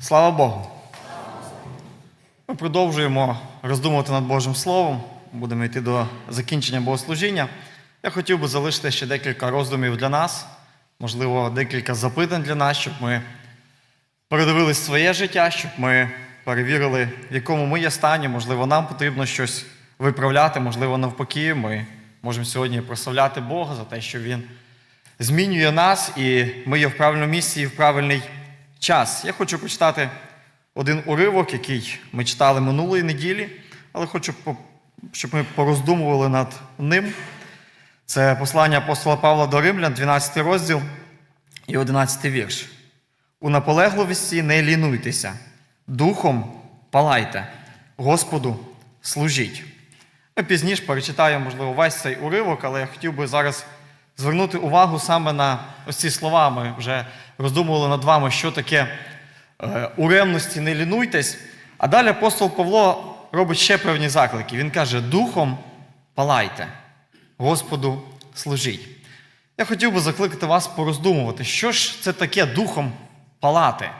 Слава Богу! Ми продовжуємо роздумувати над Божим Словом. Будемо йти до закінчення богослужіння. Я хотів би залишити ще декілька роздумів для нас, можливо, декілька запитань для нас, щоб ми передивились своє життя, щоб ми перевірили, в якому ми є стані. Можливо, нам потрібно щось виправляти, можливо, навпаки, ми можемо сьогодні прославляти Бога за те, що Він змінює нас, і ми є в правильному місці і в правильний час. Я хочу прочитати один уривок, який ми читали минулої неділі, але хочу, щоб ми пороздумували над ним. Це послання апостола Павла до Римлян, 12 розділ і 11 вірш. У наполегливості не лінуйтеся, духом палайте, Господу служіть. Ми пізніше перечитаємо, можливо, весь цей уривок, але я хотів би зараз звернути увагу саме на ось ці слова. Ми вже роздумували над вами, що таке е, у ревності не лінуйтесь. А далі апостол Павло робить ще певні заклики. Він каже: Духом палайте, Господу служіть. Я хотів би закликати вас пороздумувати, що ж це таке духом палати?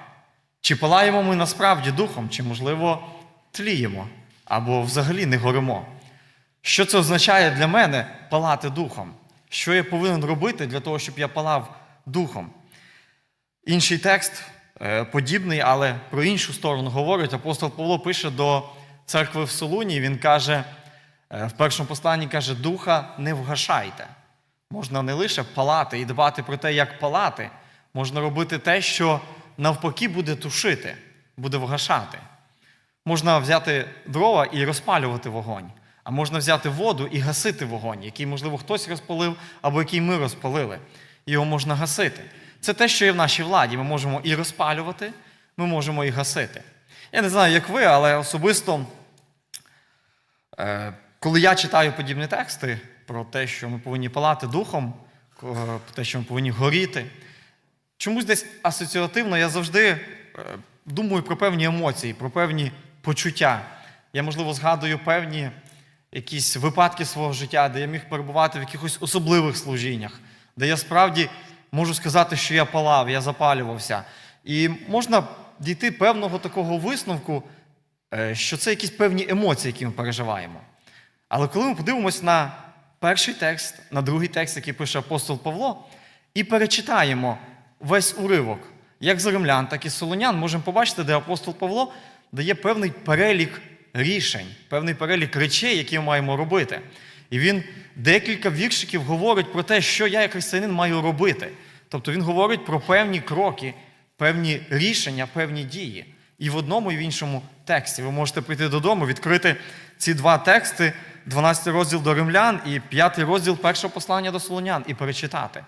Чи палаємо ми насправді духом, чи, можливо, тліємо або взагалі не горимо? Що це означає для мене палати духом? Що я повинен робити для того, щоб я палав духом? Інший текст е, подібний, але про іншу сторону говорить. Апостол Павло пише до церкви в Солуні. Він каже, е, в першому посланні каже: Духа не вгашайте. Можна не лише палати і дбати про те, як палати, можна робити те, що навпаки буде тушити, буде вгашати. Можна взяти дрова і розпалювати вогонь, а можна взяти воду і гасити вогонь, який, можливо, хтось розпалив або який ми розпалили. Його можна гасити. Це те, що є в нашій владі. Ми можемо і розпалювати, ми можемо і гасити. Я не знаю, як ви, але особисто, е, коли я читаю подібні тексти про те, що ми повинні палати духом, про те, що ми повинні горіти, чомусь десь асоціативно я завжди е, думаю про певні емоції, про певні почуття. Я, можливо, згадую певні якісь випадки свого життя, де я міг перебувати в якихось особливих служіннях, де я справді можу сказати, що я палав, я запалювався. І можна дійти певного такого висновку, е, що це якісь певні емоції, які ми переживаємо. Але коли ми подивимось на перший текст, на другий текст, який пише апостол Павло, і перечитаємо весь уривок, як з римлян, так і з солонян, можемо побачити, де апостол Павло дає певний перелік рішень, певний перелік речей, які ми маємо робити. І він декілька віршиків говорить про те, що я, як християнин, маю робити. Тобто він говорить про певні кроки, певні рішення, певні дії. І в одному, і в іншому тексті. Ви можете прийти додому, відкрити ці два тексти, 12 розділ до римлян і 5 розділ першого послання до солонян, і перечитати.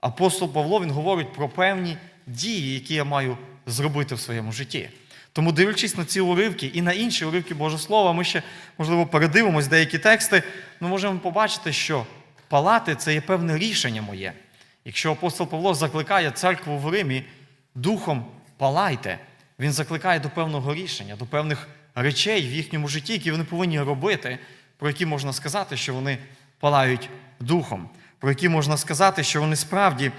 Апостол Павло він говорить про певні дії, які я маю зробити в своєму житті. Тому, дивлячись на ці уривки і на інші уривки Божого Слова, ми ще, можливо, передивимось деякі тексти, ми можемо побачити, що палати це є певне рішення моє. Якщо апостол Павло закликає церкву в Римі духом палайте, він закликає до певного рішення, до певних речей в їхньому житті, які вони повинні робити, про які можна сказати, що вони палають духом, про які можна сказати, що вони справді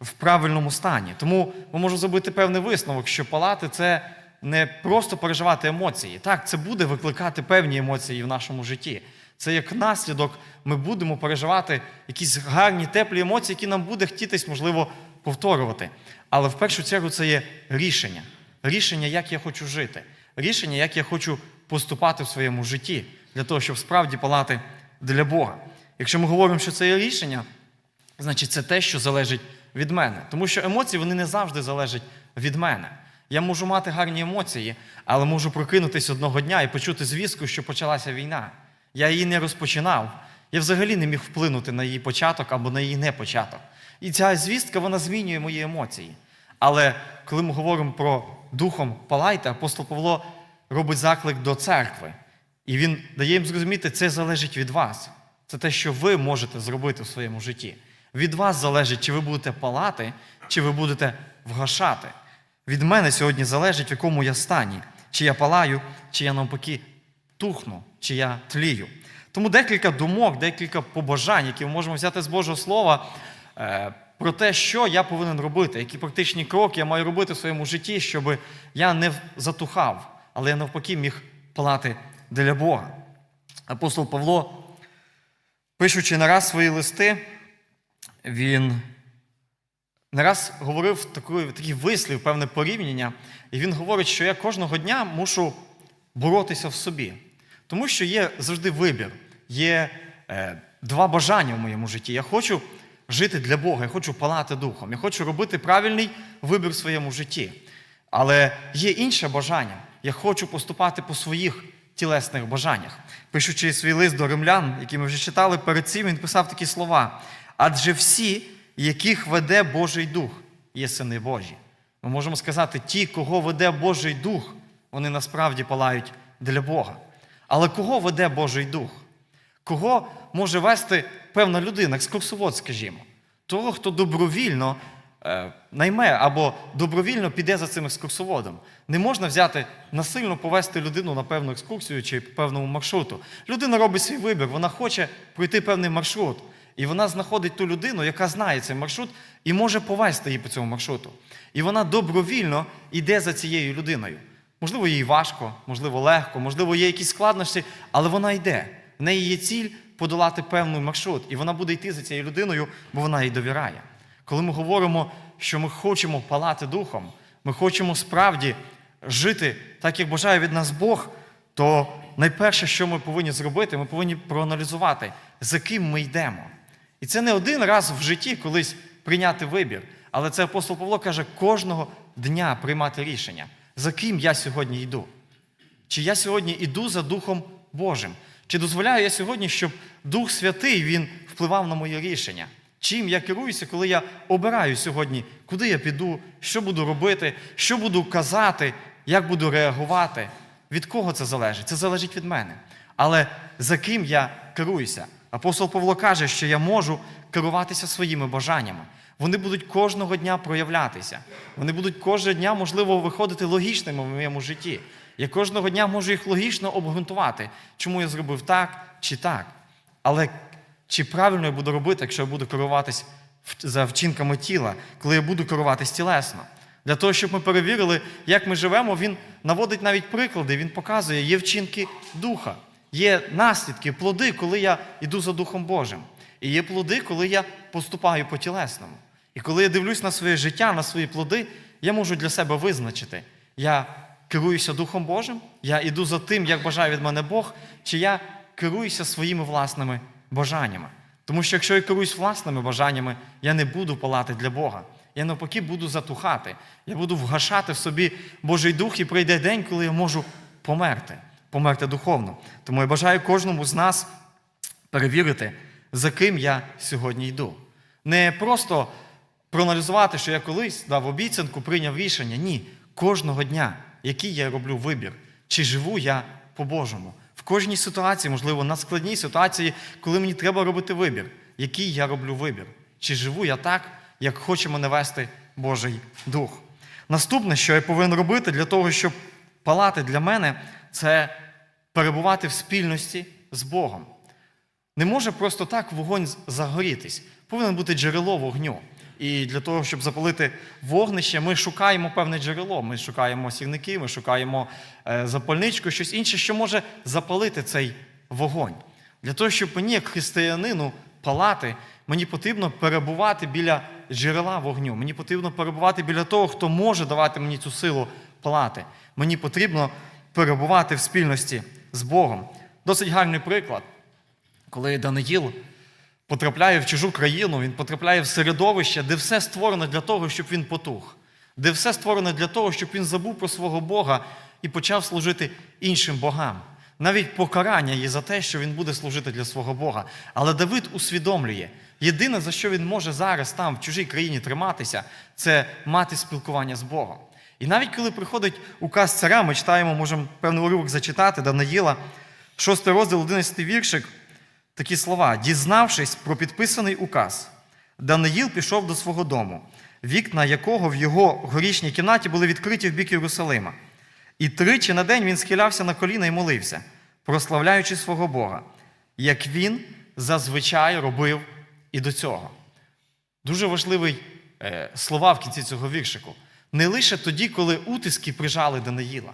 в правильному стані. Тому ми можемо зробити певний висновок, що палати це не просто переживати емоції. Так, це буде викликати певні емоції в нашому житті. Це як наслідок ми будемо переживати якісь гарні, теплі емоції, які нам буде хотітись, можливо, повторювати. Але в першу чергу це є рішення. Рішення, як я хочу жити, рішення, як я хочу поступати в своєму житті, для того, щоб справді палати для Бога. Якщо ми говоримо, що це є рішення, значить це те, що залежить від мене. Тому що емоції вони не завжди залежать від мене. Я можу мати гарні емоції, але можу прокинутися одного дня і почути звістку, що почалася війна. Я її не розпочинав. Я взагалі не міг вплинути на її початок або на її непочаток. І ця звістка вона змінює мої емоції. Але коли ми говоримо про духом палайте, апостол Павло робить заклик до церкви. І він дає їм зрозуміти, це залежить від вас. Це те, що ви можете зробити в своєму житті. Від вас залежить, чи ви будете палати, чи ви будете вгашати. Від мене сьогодні залежить, в якому я стані, чи я палаю, чи я навпаки тухну, чи я тлію. Тому декілька думок, декілька побажань, які ми можемо взяти з Божого Слова, е, про те, що я повинен робити, які практичні кроки я маю робити в своєму житті, щоб я не затухав, але я навпаки міг палати для Бога. Апостол Павло, пишучи нараз свої листи, він не раз говорив такий, такий вислів, певне порівняння, і він говорить, що я кожного дня мушу боротися в собі. Тому що є завжди вибір, є е, два бажання в моєму житті. Я хочу жити для Бога, я хочу палати духом, я хочу робити правильний вибір в своєму житті. Але є інше бажання. Я хочу поступати по своїх тілесних бажаннях. Пишучи свій лист до римлян, який ми вже читали, перед цим він писав такі слова. Адже всі, яких веде Божий Дух, є сини Божі. Ми можемо сказати, ті, кого веде Божий Дух, вони насправді палають для Бога. Але кого веде Божий Дух? Кого може вести певна людина, екскурсовод, скажімо? Того, хто добровільно е, найме або добровільно піде за цим екскурсоводом. Не можна взяти насильно повести людину на певну екскурсію чи певному маршруту. Людина робить свій вибір, вона хоче пройти певний маршрут. І вона знаходить ту людину, яка знає цей маршрут, і може повести її по цьому маршруту. І вона добровільно йде за цією людиною. Можливо, їй важко, можливо, легко, можливо, є якісь складнощі, але вона йде. В неї є ціль подолати певний маршрут, і вона буде йти за цією людиною, бо вона їй довіряє. Коли ми говоримо, що ми хочемо палати духом, ми хочемо справді жити так, як бажає від нас Бог, то найперше, що ми повинні зробити, ми повинні проаналізувати, за ким ми йдемо. І це не один раз в житті колись прийняти вибір, але це апостол Павло каже, кожного дня приймати рішення, за ким я сьогодні йду. Чи я сьогодні йду за Духом Божим? Чи дозволяю я сьогодні, щоб Дух Святий Він впливав на моє рішення? Чим я керуюся, коли я обираю сьогодні, куди я піду, що буду робити, що буду казати, як буду реагувати? Від кого це залежить? Це залежить від мене. Але за ким я керуюся? Апостол Павло каже, що я можу керуватися своїми бажаннями. Вони будуть кожного дня проявлятися. Вони будуть кожного дня, можливо, виходити логічними в моєму житті. Я кожного дня можу їх логічно обґрунтувати, чому я зробив так чи так. Але чи правильно я буду робити, якщо я буду керуватись за вчинками тіла, коли я буду керуватись тілесно? Для того, щоб ми перевірили, як ми живемо, він наводить навіть приклади, він показує, є вчинки духа, є наслідки, плоди, коли я йду за Духом Божим. І є плоди, коли я поступаю по тілесному. І коли я дивлюсь на своє життя, на свої плоди, я можу для себе визначити, я керуюся Духом Божим, я йду за тим, як бажає від мене Бог, чи я керуюся своїми власними бажаннями. Тому що якщо я керуюсь власними бажаннями, я не буду палати для Бога. Я навпаки буду затухати. Я буду вгашати в собі Божий Дух, і прийде день, коли я можу померти, померти духовно. Тому я бажаю кожному з нас перевірити, за ким я сьогодні йду. Не просто проаналізувати, що я колись дав обіцянку, прийняв рішення. Ні, кожного дня, який я роблю вибір, чи живу я по-божому. В кожній ситуації, можливо, на складній ситуації, коли мені треба робити вибір, який я роблю вибір. Чи живу я так, як хоче мене вести Божий Дух. Наступне, що я повинен робити для того, щоб палати для мене, це перебувати в спільності з Богом. Не може просто так вогонь загорітись. Повинен бути джерело вогню. І для того, щоб запалити вогнище, ми шукаємо певне джерело. Ми шукаємо сірники, ми шукаємо е, запальничку, щось інше, що може запалити цей вогонь. Для того, щоб мені, як християнину, палати, мені потрібно перебувати біля джерела вогню. Мені потрібно перебувати біля того, хто може давати мені цю силу палати. Мені потрібно перебувати в спільності з Богом. Досить гарний приклад коли Даниїл потрапляє в чужу країну, він потрапляє в середовище, де все створено для того, щоб він потух, де все створено для того, щоб він забув про свого Бога і почав служити іншим богам. Навіть покарання є за те, що він буде служити для свого Бога. Але Давид усвідомлює, єдине, за що він може зараз там, в чужій країні триматися, це мати спілкування з Богом. І навіть коли приходить указ царя, ми читаємо, можемо певний уривок зачитати, Даниїла, 6 розділ, 11 віршик, такі слова: дізнавшись про підписаний указ, Даниїл пішов до свого дому, вікна якого в його горішній кімнаті були відкриті в бік Єрусалима. І тричі на день він схилявся на коліна і молився, прославляючи свого Бога, як він зазвичай робив і до цього. Дуже важливий е, слова в кінці цього віршику. Не лише тоді, коли утиски прижали Даниїла,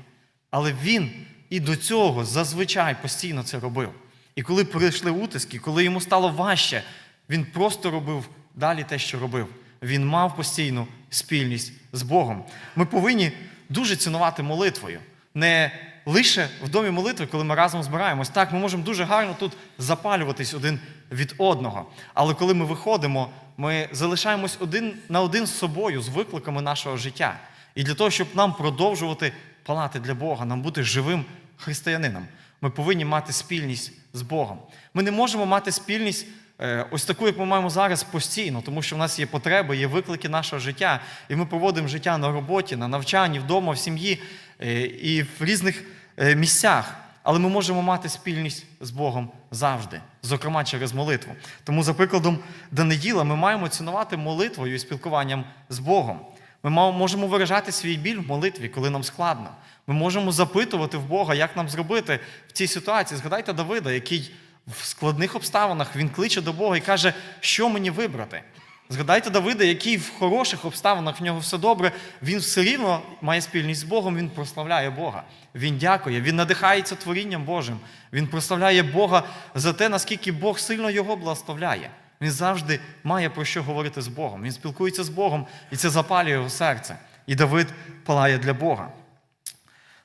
але він і до цього зазвичай постійно це робив. І коли прийшли утиски, коли йому стало важче, він просто робив далі те, що робив. Він мав постійну спільність з Богом. Ми повинні дуже цінувати молитвою. Не лише в домі молитви, коли ми разом збираємось. Так, ми можемо дуже гарно тут запалюватись один від одного. Але коли ми виходимо, ми залишаємось один на один з собою, з викликами нашого життя. І для того, щоб нам продовжувати палати для Бога, нам бути живим християнином, ми повинні мати спільність з Богом. Ми не можемо мати спільність е, ось таку, як ми маємо зараз постійно, тому що в нас є потреби, є виклики нашого життя, і ми проводимо життя на роботі, на навчанні, вдома, в сім'ї е, і в різних е, місцях. Але ми можемо мати спільність з Богом завжди, зокрема через молитву. Тому, за прикладом Даниїла, ми маємо цінувати молитвою і спілкуванням з Богом. Ми можемо виражати свій біль в молитві, коли нам складно. Ми можемо запитувати в Бога, як нам зробити в цій ситуації. Згадайте Давида, який в складних обставинах він кличе до Бога і каже, що мені вибрати. Згадайте Давида, який в хороших обставинах в нього все добре, він все рівно має спільність з Богом, він прославляє Бога. Він дякує, він надихається творінням Божим. Він прославляє Бога за те, наскільки Бог сильно його благословляє. Він завжди має про що говорити з Богом. Він спілкується з Богом, і це запалює його серце. І Давид палає для Бога.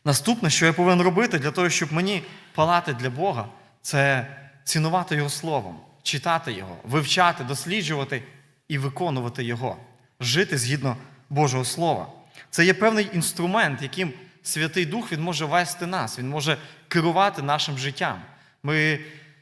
Наступне, що я повинен робити для того, щоб мені палати для Бога, це цінувати Його Словом, читати Його, вивчати, досліджувати і виконувати Його, жити згідно Божого Слова. Це є певний інструмент, яким Святий Дух він може вести нас, він може керувати нашим життям. Ми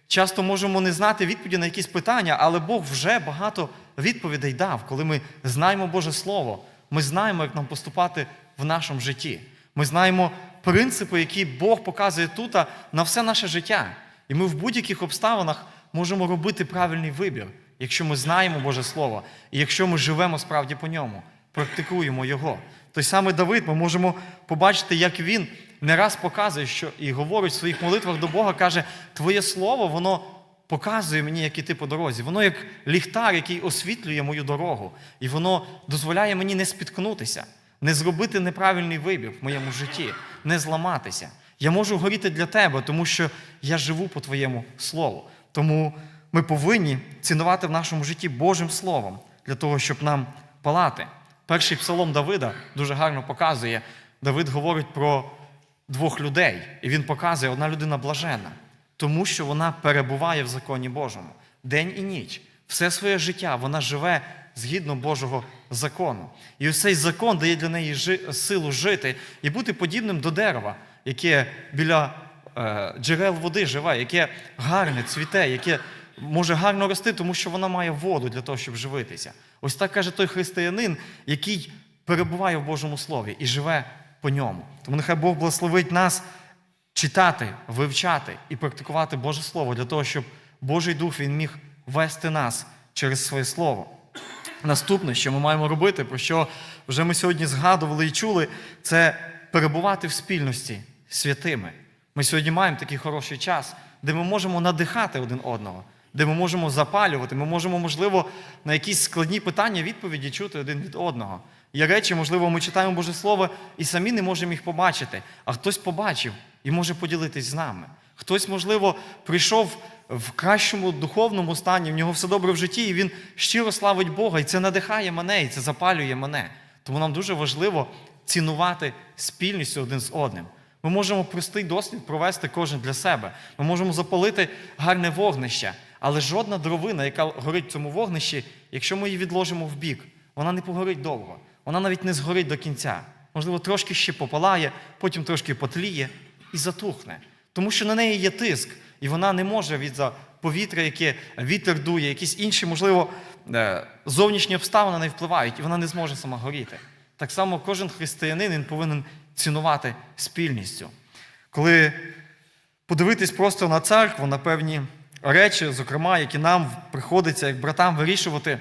часто можемо не знати відповіді на якісь питання, але Бог вже багато відповідей дав, коли ми знаємо Боже Слово. Ми знаємо, як нам поступати в нашому житті. Ми знаємо принципи, які Бог показує тут на все наше життя. І ми в будь-яких обставинах можемо робити правильний вибір, якщо ми знаємо Боже Слово, і якщо ми живемо справді по ньому, практикуємо його. Той самий Давид, ми можемо побачити, як він не раз показує, що і говорить в своїх молитвах до Бога, каже: Твоє слово, воно показує мені, як іти по дорозі. Воно як ліхтар, який освітлює мою дорогу, і воно дозволяє мені не спіткнутися, не зробити неправильний вибір в моєму житті, не зламатися. Я можу горіти для тебе, тому що я живу по твоєму слову. Тому ми повинні цінувати в нашому житті Божим Словом для того, щоб нам палати. Перший псалом Давида дуже гарно показує. Давид говорить про двох людей, і він показує, одна людина блажена, тому що вона перебуває в законі Божому день і ніч. Все своє життя вона живе згідно Божого закону. І ось цей закон дає для неї силу жити і бути подібним до дерева, яке біля е, джерел води живе, яке гарне, цвіте, яке може гарно рости, тому що вона має воду для того, щоб живитися. Ось так каже той християнин, який перебуває в Божому Слові і живе по ньому. Тому нехай Бог благословить нас читати, вивчати і практикувати Боже Слово для того, щоб Божий Дух Він міг вести нас через своє Слово. Наступне, що ми маємо робити, про що вже ми сьогодні згадували і чули, це перебувати в спільності святими. Ми сьогодні маємо такий хороший час, де ми можемо надихати один одного, де ми можемо запалювати, ми можемо, можливо, на якісь складні питання відповіді чути один від одного. Є речі, можливо, ми читаємо Боже Слово і самі не можемо їх побачити, а хтось побачив і може поділитись з нами. Хтось, можливо, прийшов в кращому духовному стані, в нього все добре в житті, і він щиро славить Бога, і це надихає мене, і це запалює мене. Тому нам дуже важливо цінувати спільність один з одним. Ми можемо простий дослід провести кожен для себе. Ми можемо запалити гарне вогнище, але жодна дровина, яка горить в цьому вогнищі, якщо ми її відложимо в бік, вона не погорить довго. Вона навіть не згорить до кінця. Можливо, трошки ще попалає, потім трошки потліє і затухне. Тому що на неї є тиск, і вона не може від повітря, яке вітер дує, якісь інші, можливо, е, зовнішні обставини неї впливають, і вона не зможе сама горіти. Так само кожен християнин він повинен цінувати спільністю. Коли подивитись просто на церкву, на певні речі, зокрема, які нам приходиться як братам вирішувати,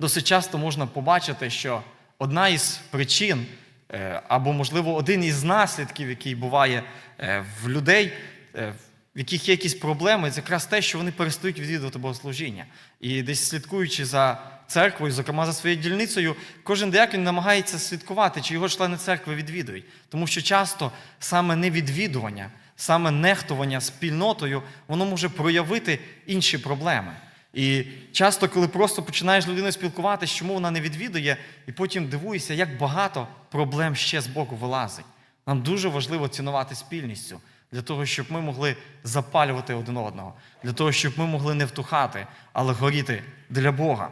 досить часто можна побачити, що одна із причин, е, або, можливо, один із наслідків, який буває е, в людей, е, в яких є якісь проблеми, це якраз те, що вони перестають відвідувати богослужіння. І десь слідкуючи за церквою, зокрема за своєю дільницею, кожен деякий намагається слідкувати, чи його члени церкви відвідують. Тому що часто саме невідвідування, саме нехтування спільнотою, воно може проявити інші проблеми. І часто, коли просто починаєш з людиною спілкуватися, чому вона не відвідує, і потім дивуєшся, як багато проблем ще з боку вилазить. Нам дуже важливо цінувати спільністю для того, щоб ми могли запалювати один одного, для того, щоб ми могли не втухати, але горіти для Бога.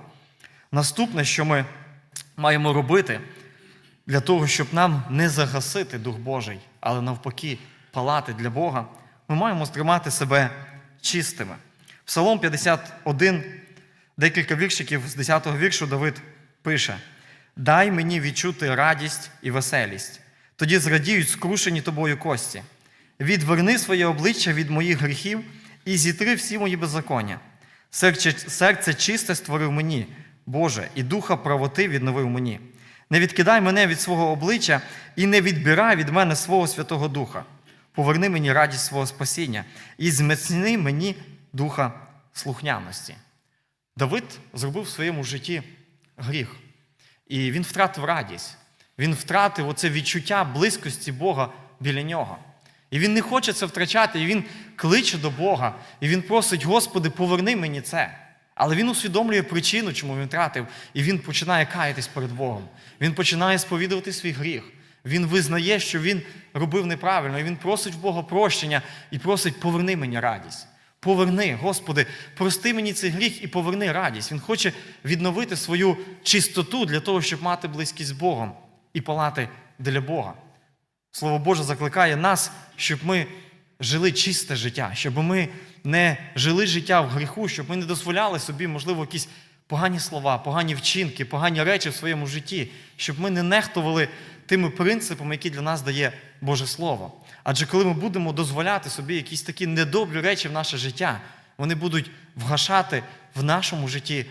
Наступне, що ми маємо робити для того, щоб нам не загасити Дух Божий, але навпаки палати для Бога, ми маємо стримати себе чистими. Псалом 51, декілька віршиків з 10-го віршу Давид пише: Дай мені відчути радість і веселість, тоді зрадіють скрушені тобою кості. Відверни своє обличчя від моїх гріхів і зітри всі мої беззаконня. Серце, серце чисте створив мені, Боже, і духа правоти відновив мені. Не відкидай мене від свого обличчя і не відбирай від мене свого Святого Духа. Поверни мені радість свого спасіння і зміцни мені духа слухняності. Давид зробив в своєму житті гріх, і він втратив радість. Він втратив оце відчуття близькості Бога біля нього. І він не хоче це втрачати, і він кличе до Бога, і він просить, Господи, поверни мені це. Але він усвідомлює причину, чому він втратив, і він починає каятись перед Богом. Він починає сповідувати свій гріх. Він визнає, що він робив неправильно, і він просить в Бога прощення і просить, поверни мені радість. Поверни, Господи, прости мені цей гріх і поверни радість. Він хоче відновити свою чистоту для того, щоб мати близькість з Богом і палати для Бога. Слово Боже закликає нас, щоб ми жили чисте життя, щоб ми не жили життя в гріху, щоб ми не дозволяли собі, можливо, якісь погані слова, погані вчинки, погані речі в своєму житті, щоб ми не нехтували тими принципами, які для нас дає Боже Слово. Адже коли ми будемо дозволяти собі якісь такі недобрі речі в наше життя, вони будуть вгашати в нашому житті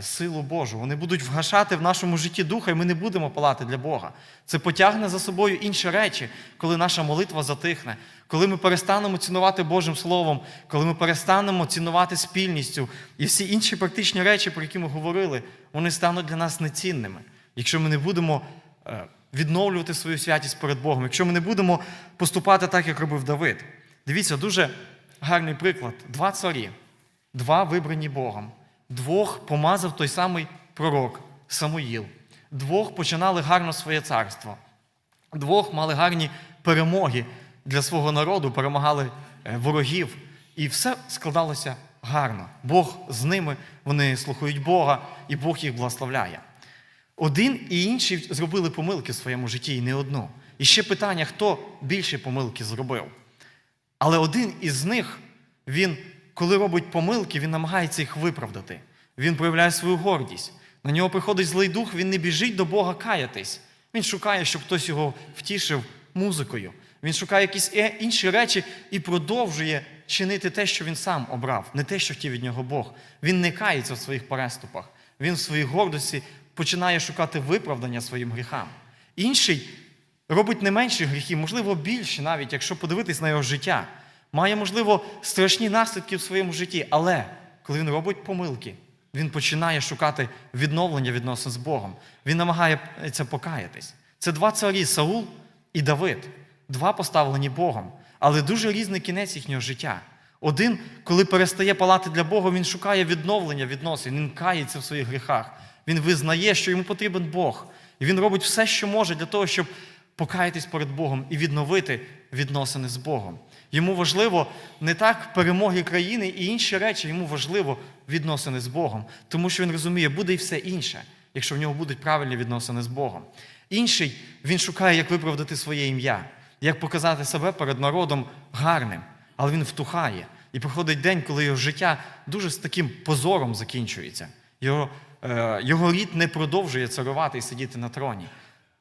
силу Божу. Вони будуть вгашати в нашому житті духа, і ми не будемо палати для Бога. Це потягне за собою інші речі, коли наша молитва затихне, коли ми перестанемо цінувати Божим Словом, коли ми перестанемо цінувати спільністю і всі інші практичні речі, про які ми говорили, вони стануть для нас нецінними. Якщо ми не будемо е, відновлювати свою святість перед Богом, якщо ми не будемо поступати так, як робив Давид. Дивіться, дуже гарний приклад. Два царі, два вибрані Богом. Двох помазав той самий пророк Самуїл. Двох починали гарно своє царство. Двох мали гарні перемоги для свого народу, перемагали е, ворогів. І все складалося гарно. Бог з ними, вони слухають Бога, і Бог їх благословляє. Один і інший зробили помилки в своєму житті, і не одну. І ще питання, хто більше помилки зробив. Але один із них, він, коли робить помилки, він намагається їх виправдати. Він проявляє свою гордість. На нього приходить злий дух, він не біжить до Бога каятись. Він шукає, щоб хтось його втішив музикою. Він шукає якісь е- інші речі і продовжує чинити те, що він сам обрав, не те, що хотів від нього Бог. Він не кається в своїх переступах. Він в своїй гордості починає шукати виправдання своїм гріхам. Інший робить не менші гріхи, можливо, більше, навіть якщо подивитись на його життя. Має, можливо, страшні наслідки в своєму житті, але коли він робить помилки, він починає шукати відновлення відносин з Богом. Він намагається покаятись. Це два царі Саул і Давид, два поставлені Богом, але дуже різний кінець їхнього життя. Один, коли перестає палати для Бога, він шукає відновлення відносин, він кається в своїх гріхах. Він визнає, що йому потрібен Бог. І він робить все, що може для того, щоб покаятись перед Богом і відновити відносини з Богом. Йому важливо не так перемоги країни і інші речі, йому важливо відносини з Богом, тому що він розуміє, буде і все інше, якщо в нього будуть правильні відносини з Богом. Інший він шукає, як виправдати своє ім'я, як показати себе перед народом гарним, але він втухає. І приходить день, коли його життя дуже з таким позором закінчується. Його, е, його рід не продовжує царувати і сидіти на троні.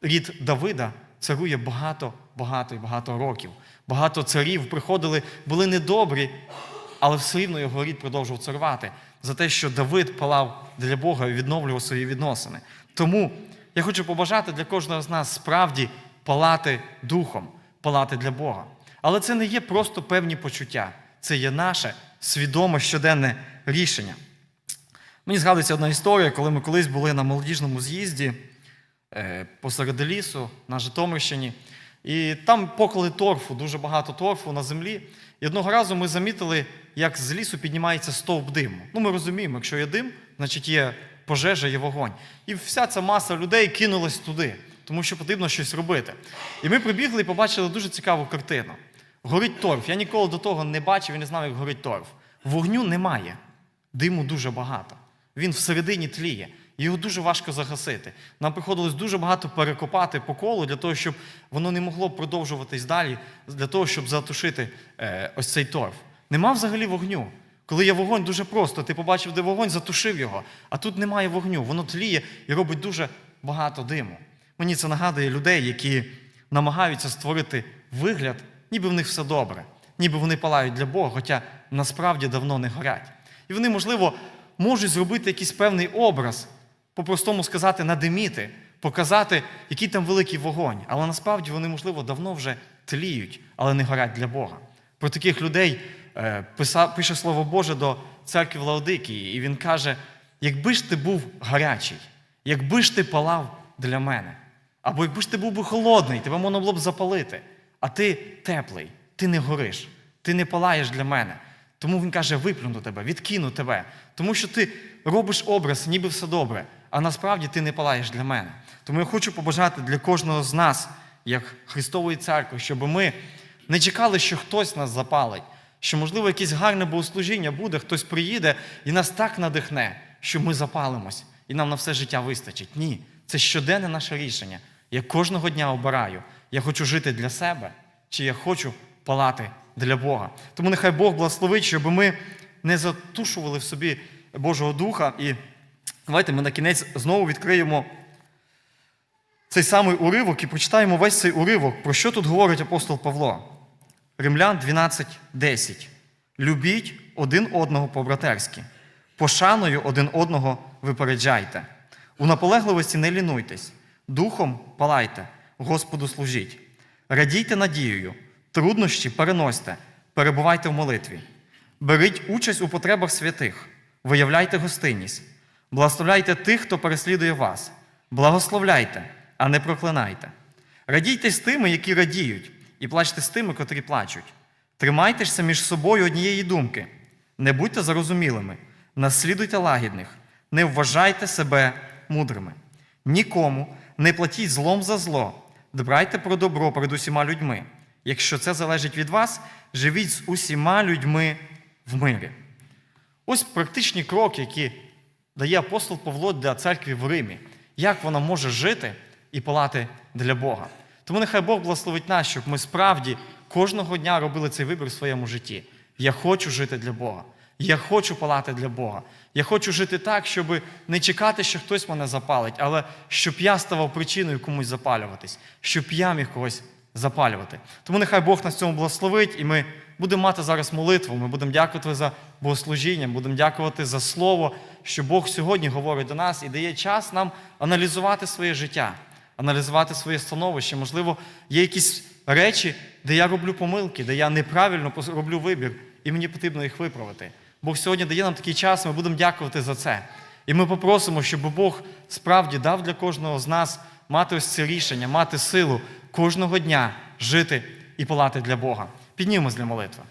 Рід Давида царує багато, багато і багато років. Багато царів приходили, були недобрі, але все рівно його рід продовжував царувати за те, що Давид палав для Бога і відновлював свої відносини. Тому я хочу побажати для кожного з нас справді палати духом, палати для Бога. Але це не є просто певні почуття. Це є наше свідоме щоденне рішення. Мені згадується одна історія, коли ми колись були на молодіжному з'їзді посеред лісу на Житомирщині. І там поклали торфу, дуже багато торфу на землі. І одного разу ми замітили, як з лісу піднімається стовп диму. Ну, ми розуміємо, якщо є дим, значить є пожежа, є вогонь. І вся ця маса людей кинулась туди, тому що потрібно щось робити. І ми прибігли і побачили дуже цікаву картину. Горить торф. Я ніколи до того не бачив і не знав, як горить торф. Вогню немає, диму дуже багато. Він всередині тліє. Його дуже важко загасити. Нам приходилось дуже багато перекопати по колу для того, щоб воно не могло продовжуватись далі, для того, щоб затушити е, ось цей торф. Нема взагалі вогню. Коли є вогонь, дуже просто. Ти побачив, де вогонь, затушив його. А тут немає вогню. Воно тліє і робить дуже багато диму. Мені це нагадує людей, які намагаються створити вигляд, ніби в них все добре, ніби вони палають для Бога, хоча насправді давно не горять. І вони, можливо, можуть зробити якийсь певний образ, по-простому сказати, надиміти, показати, який там великий вогонь. Але насправді вони, можливо, давно вже тліють, але не горять для Бога. Про таких людей е, пише Слово Боже до церкви Лаодикії, і він каже: якби ж ти був гарячий, якби ж ти палав для мене, або якби ж ти був би холодний, тебе можна було б запалити, а ти теплий, ти не гориш, ти не палаєш для мене. Тому він каже: виплюну тебе, відкину тебе. Тому що ти робиш образ, ніби все добре, а насправді ти не палаєш для мене. Тому я хочу побажати для кожного з нас, як Христової церкви, щоб ми не чекали, що хтось нас запалить, що, можливо, якесь гарне богослужіння буде, хтось приїде і нас так надихне, що ми запалимось, і нам на все життя вистачить. Ні, це щоденне наше рішення. Я кожного дня обираю, я хочу жити для себе, чи я хочу палати для Бога. Тому нехай Бог благословить, щоб ми не затушували в собі Божого Духа. І давайте ми на кінець знову відкриємо цей самий уривок і прочитаємо весь цей уривок. Про що тут говорить апостол Павло? Римлян 12:10. Любіть один одного по-братерськи, пошаною один одного випереджайте. У наполегливості не лінуйтесь, духом палайте, Господу служіть. Радійте надією, труднощі переносьте, перебувайте в молитві. Беріть участь у потребах святих, виявляйте гостинність, благословляйте тих, хто переслідує вас, благословляйте, а не проклинайте. Радійте з тими, які радіють, і плачте з тими, котрі плачуть. Тримайтеся між собою однієї думки, не будьте зарозумілими, наслідуйте лагідних, не вважайте себе мудрими. Нікому не платіть злом за зло, дбайте про добро перед усіма людьми. Якщо це залежить від вас, живіть з усіма людьми в мирі. Ось практичні кроки, які дає апостол Павло для церкви в Римі. Як вона може жити і палати для Бога. Тому нехай Бог благословить нас, щоб ми справді кожного дня робили цей вибір в своєму житті. Я хочу жити для Бога. Я хочу палати для Бога. Я хочу жити так, щоб не чекати, що хтось мене запалить, але щоб я ставав причиною комусь запалюватись, щоб я міг когось запалювати. Тому нехай Бог нас цьому благословить, і ми будемо мати зараз молитву. Ми будемо дякувати за богослужіння, будемо дякувати за слово, що Бог сьогодні говорить до нас і дає час нам аналізувати своє життя, аналізувати своє становище. Можливо, є якісь речі, де я роблю помилки, де я неправильно роблю вибір, і мені потрібно їх виправити. Бог сьогодні дає нам такий час, ми будемо дякувати за це. І ми попросимо, щоб Бог справді дав для кожного з нас мати ось це рішення, мати силу кожного дня жити і палати для Бога. Піднімемось для молитви.